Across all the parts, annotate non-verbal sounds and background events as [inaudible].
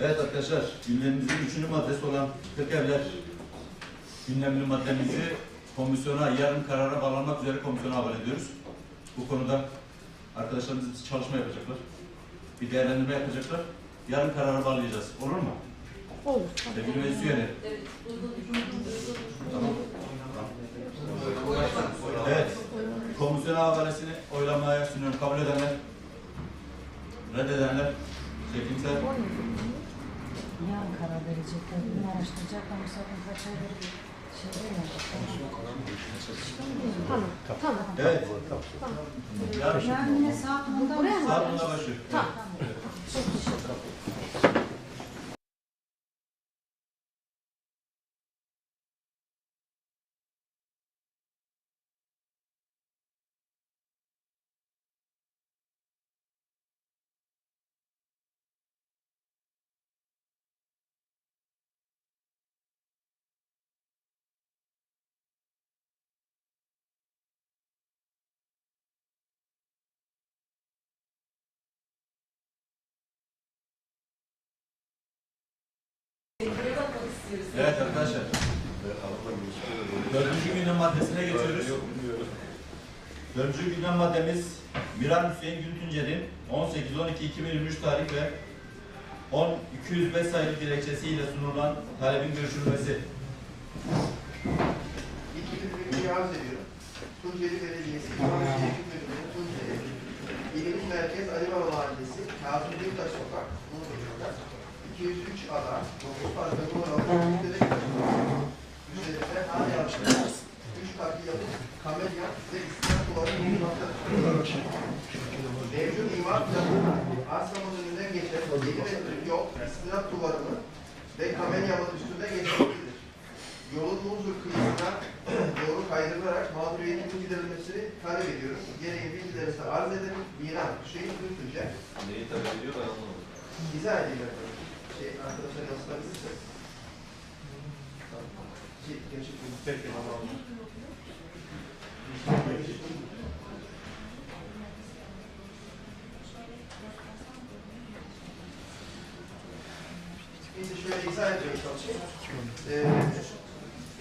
Evet arkadaşlar, gündemimizin üçüncü maddesi olan 40 evler gündemli maddemizi komisyona, yarın karara bağlanmak üzere komisyona havale ediyoruz. Bu konuda arkadaşlarımız çalışma yapacaklar. Bir değerlendirme yapacaklar. Yarın karara bağlayacağız. Olur mu? Olur. Sevgili meclis üyeleri. Tamam. Evet. Komisyona havalesini oylamaya sunuyorum. Kabul edenler, reddedenler, çekimser, Ya karar verecekler, bunu araştıracaklar, sakın kaç ay böyle bir şey olmayacak. Tamam, tamam. Evet. Yarın Yani ne saat onda Buraya mı? saat buna başlıyor. Tamam. Evet arkadaşlar. Dördüncü gündem maddesine geçiyoruz. Dördüncü gündem maddemiz Miran Hüseyin Gültüncer'in 18-12-2023 tarih ve 10-205 sayılı dilekçesiyle sunulan talebin görüşülmesi. İlk arz ediyorum. Tunceli Belediyesi, Bölümü, Tunceli, İlimiz Merkez Ali Baba Mahallesi, Kazım Demirtaş Sokak, Muğla'da, 203 ada, 9 parka numaralı, Üzerinde hal yaptığı, 3 katlı yapı, kamelya ve istinat duvarı bulunmaktadır. Mevcut imar planı, arsamın önünden geçen 7 metrelik yol, istinat duvarını ve kamelyamın üstünde geçmektedir. Yolun Muzur kıyısına doğru kaydırılarak mağduriyetin giderilmesini talep ediyorum. Gereği bilgilerinizi arz ederim. Miran Hüseyin Gültünce. Neyi talep ediyor ben anlamadım. İzah edeyim efendim. Şey, arkadaşlar yansıtabilirse. Şey, gerçekten bekle ama. Neyse şöyle izah etmeye çalışayım. Ee,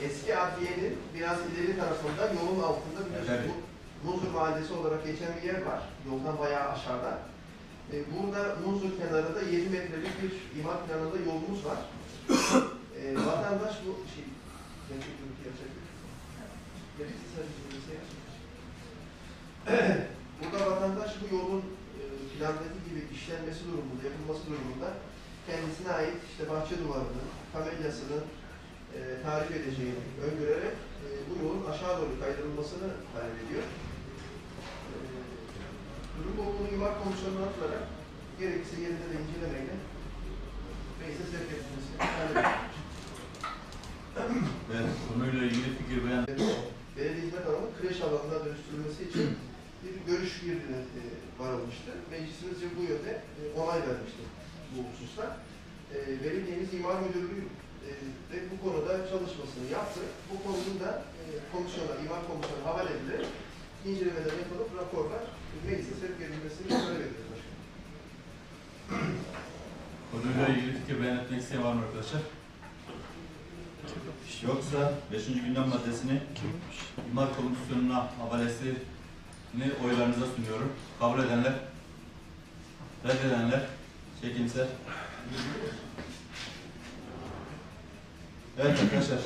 eski adliyenin biraz ileri tarafında yolun altında Evet. biliyorsunuz bu Muzur Mahallesi olarak geçen bir yer var. Yoldan bayağı aşağıda. Ee, burada Muzur kenarında 7 metrelik bir imar planında yolumuz var. Ee, vatandaş bu şey, yapacak. [clears throat] Burada vatandaş bu yolun e, plandaki gibi işlenmesi durumunda, yapılması durumunda kendisine ait işte bahçe duvarının, kamelyasını e, tarif edeceğini öngörerek e, bu yolun aşağı doğru kaydırılmasını talep ediyor. E, durum olduğunu imar komisyonuna atılarak gerekirse yerinde de incelemeyle meclise sevk ediyor. Evet, konuyla ilgili fikir beyan Belediye hizmet alanı kreş alanına dönüştürülmesi için bir görüş birliğine e, varılmıştı. Meclisimizce bu yönde e, onay vermişti bu hususta. E, Belediyemiz İmar Müdürlüğü e, de bu konuda çalışmasını yaptı. Bu konunun da e, komisyona, imar komisyona havale edilerek incelemeler yapılıp raporlar Konuyla ilgili fikir beyan etmek isteyen var mı arkadaşlar? Yoksa 5. gündem maddesini İmar Komisyonu'na havalesini oylarınıza sunuyorum. Kabul edenler, reddedenler, çekimser. Evet arkadaşlar.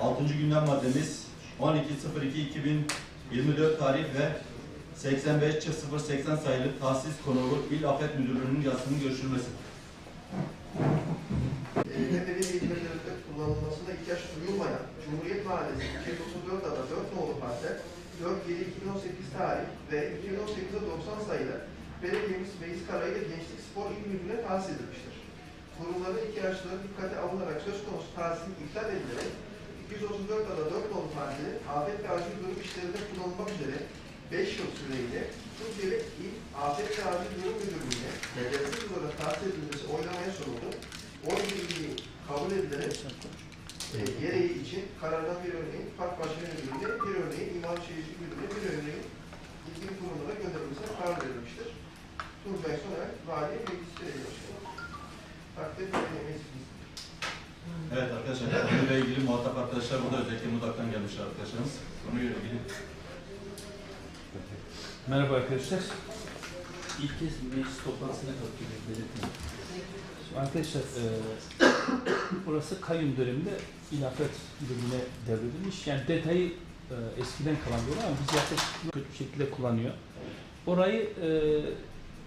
6. gündem maddemiz 12.02.2024 tarih ve 85.080 sayılı tahsis konulu İl Afet Müdürlüğü'nün yazısının görüşülmesi. e, belediye hizmetlerinde kullanılmasına ihtiyaç duyulmayan Cumhuriyet Mahallesi 234 ada 4 nolu parça 4-7-2018 tarih ve 2018'e 90 sayılı Belediyemiz Meclis Kararıyla Gençlik Spor İl Müdürlüğü'ne tahsis edilmiştir. Kurumların ihtiyaçları dikkate alınarak söz konusu tahsisin iptal edilerek 234 ada 4 nolu parçayı afet ve acil durum işlerinde kullanılmak üzere 5 yıl süreyle Tunceli İl Afet Acil Durum Müdürlüğü'ne bedelsiz olarak tahsis edilmesi oylamaya sunuldu. Oy birliği kabul edilerek e, gereği için karardan bir örneğin Park Bahçeli Müdürlüğü'ne, bir örneğin İmar Şehircilik Müdürlüğü'ne, bir örneğin ilgili kurumlara gönderilmesine karar verilmiştir. Tuncay Soner, Vali Meclis Belediye Başkanı. takdir meclisimiz. Evet arkadaşlar, konuyla ilgili muhatap arkadaşlar burada özellikle Mudak'tan gelmiş arkadaşlarımız. Konuyla ilgili. Merhaba arkadaşlar. İlk kez bir meclis toplantısına katılıyorum. belirteyim. Şimdi arkadaşlar, e, [coughs] burası kayyum döneminde ilafet bölümüne devredilmiş. Yani detayı e, eskiden kalan bir ama biz yaklaşık kötü bir şekilde kullanıyor. Orayı e,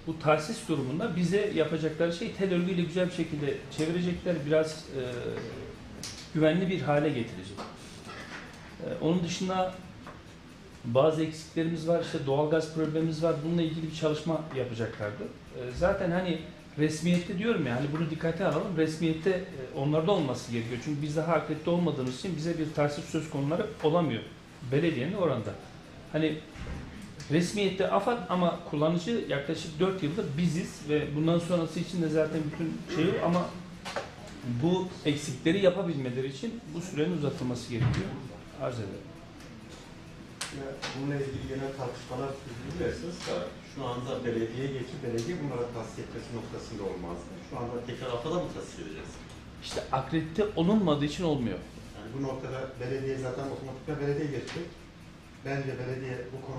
bu tahsis durumunda bize yapacakları şey tel örgüyle güzel bir şekilde çevirecekler. Biraz e, güvenli bir hale getirecek. E, onun dışında bazı eksiklerimiz var, işte doğalgaz problemimiz var. Bununla ilgili bir çalışma yapacaklardı. Ee, Zaten hani resmiyette diyorum ya, hani bunu dikkate alalım. Resmiyette e, onlarda olması gerekiyor. Çünkü biz daha akredite olmadığımız için bize bir tahsis söz konuları olamıyor. Belediyenin oranda. Hani resmiyette AFAD ama kullanıcı yaklaşık 4 yıldır biziz ve bundan sonrası için de zaten bütün şey yok ama bu eksikleri yapabilmeleri için bu sürenin uzatılması gerekiyor. Arz ederim. Ya, Bununla ilgili genel tartışmalar sürdürüyorsunuz da şu anda belediyeye geçip belediye bunlara tahsis etmesi noktasında olmazdı. Şu anda tekrar AFAD'a mı tahsis edeceğiz? İşte akredite olunmadığı için olmuyor. Yani bu noktada belediye zaten otomatikman belediye geçecek. Bence belediye bu konu